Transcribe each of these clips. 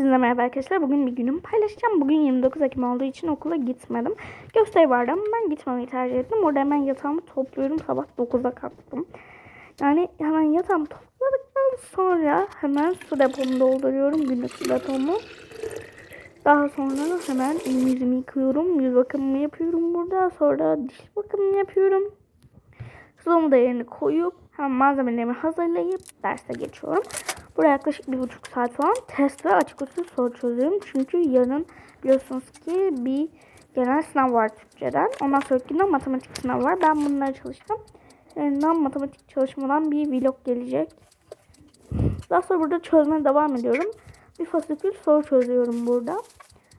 Hepinize merhaba arkadaşlar. Bugün bir günümü paylaşacağım. Bugün 29 Ekim olduğu için okula gitmedim. Gösteri vardı ama ben gitmemeyi tercih ettim. Orada hemen yatağımı topluyorum. Sabah 9'da kalktım. Yani hemen yatağımı topladıktan sonra hemen su depomu dolduruyorum. Günlük su depomu. Daha sonra hemen elimi yüzümü yıkıyorum. Yüz bakımımı yapıyorum burada. Sonra diş bakımını yapıyorum. Sulumu da yerine koyup hemen malzemelerimi hazırlayıp derse geçiyorum. Buraya yaklaşık bir buçuk saat falan test ve açık usul soru çözüyorum. Çünkü yarın biliyorsunuz ki bir genel sınav var Türkçeden. Ondan sonraki günde matematik sınavı var. Ben bunları çalıştım. Yarından matematik çalışmadan bir vlog gelecek. Daha sonra burada çözmeye devam ediyorum. Bir fasikül soru çözüyorum burada.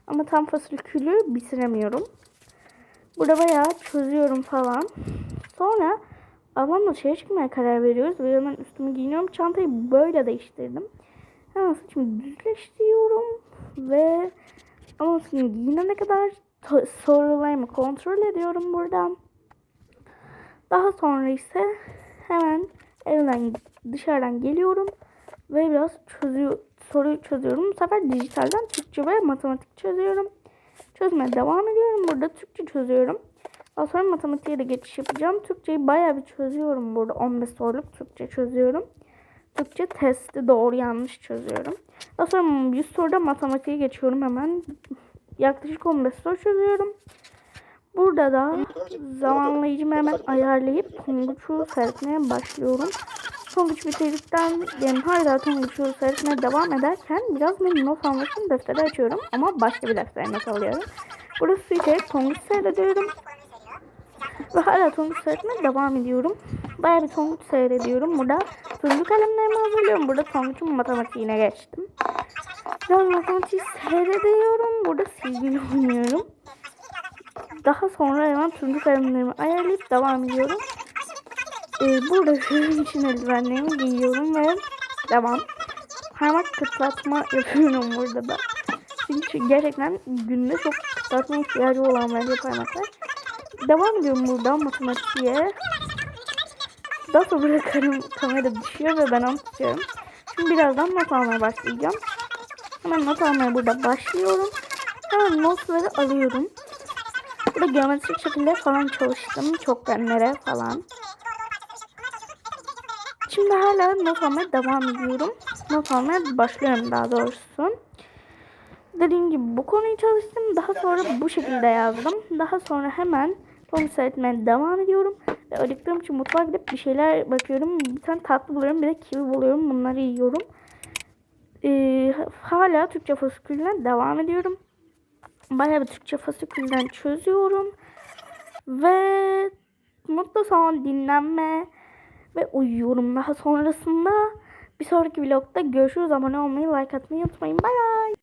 Ama tam fasikülü bitiremiyorum. Burada bayağı çözüyorum falan. Sonra ablamla dışarı çıkmaya karar veriyoruz. Ve hemen üstümü giyiniyorum. Çantayı böyle değiştirdim. Hemen saçımı düzleştiriyorum. Ve ama şimdi giyinene kadar sorularımı kontrol ediyorum buradan. Daha sonra ise hemen evden dışarıdan geliyorum. Ve biraz çözüyor, soruyu çözüyorum. Bu sefer dijitalden Türkçe ve matematik çözüyorum. Çözmeye devam ediyorum. Burada Türkçe çözüyorum. Daha sonra matematiğe de geçiş yapacağım. Türkçeyi bayağı bir çözüyorum burada. 15 soruluk Türkçe çözüyorum. Türkçe testi doğru yanlış çözüyorum. Daha sonra 100 soruda matematiğe geçiyorum hemen. Yaklaşık 15 soru çözüyorum. Burada da zamanlayıcımı hemen ayarlayıp Tonguç'u seyretmeye başlıyorum. Tonguç bitirdikten yani hala Tonguç'u seyretmeye devam ederken biraz bir not için defteri açıyorum. Ama başka bir deftere not alıyorum. Burası içerek Tonguç seyrediyorum. Ve hala Tonguç seyretmeye devam ediyorum. Bayağı bir Tonguç seyrediyorum. Burada turuncu kalemlerimi hazırlıyorum. Burada Tonguç'un matematiğine geçtim. Biraz matematiği seyrediyorum. Burada silgili oynuyorum. Daha sonra hemen turuncu kalemlerimi ayarlayıp devam ediyorum. Ee, burada şunun için eldivenlerimi giyiyorum ve devam. Parmak kıtlatma yapıyorum burada da. Çünkü gerçekten günde çok kıtlatma ihtiyacı olan bence parmaklar. Devam ediyorum buradan matematiğe. Daha sonra burada karım, kamera düşüyor ve ben tutuyorum. Şimdi birazdan not almaya başlayacağım. Hemen not almaya burada başlıyorum. Hemen notları alıyorum. Burada geometrik şekilde falan çalıştım. Çokgenlere falan. Şimdi hala not almaya devam ediyorum. Not almaya başlıyorum daha doğrusu. Dediğim gibi bu konuyu çalıştım. Daha sonra bu şekilde yazdım. Daha sonra hemen konu seyretmeye devam ediyorum. Ve acıktığım için mutfağa gidip bir şeyler bakıyorum. Bir tane tatlı buluyorum. Bir de kivi buluyorum. Bunları yiyorum. Ee, hala Türkçe fasikülüne devam ediyorum. Bayağı bir Türkçe fasikülden çözüyorum. Ve mutlu son dinlenme ve uyuyorum. Daha sonrasında bir sonraki vlogda görüşürüz. Abone olmayı, like atmayı unutmayın. Bye bye.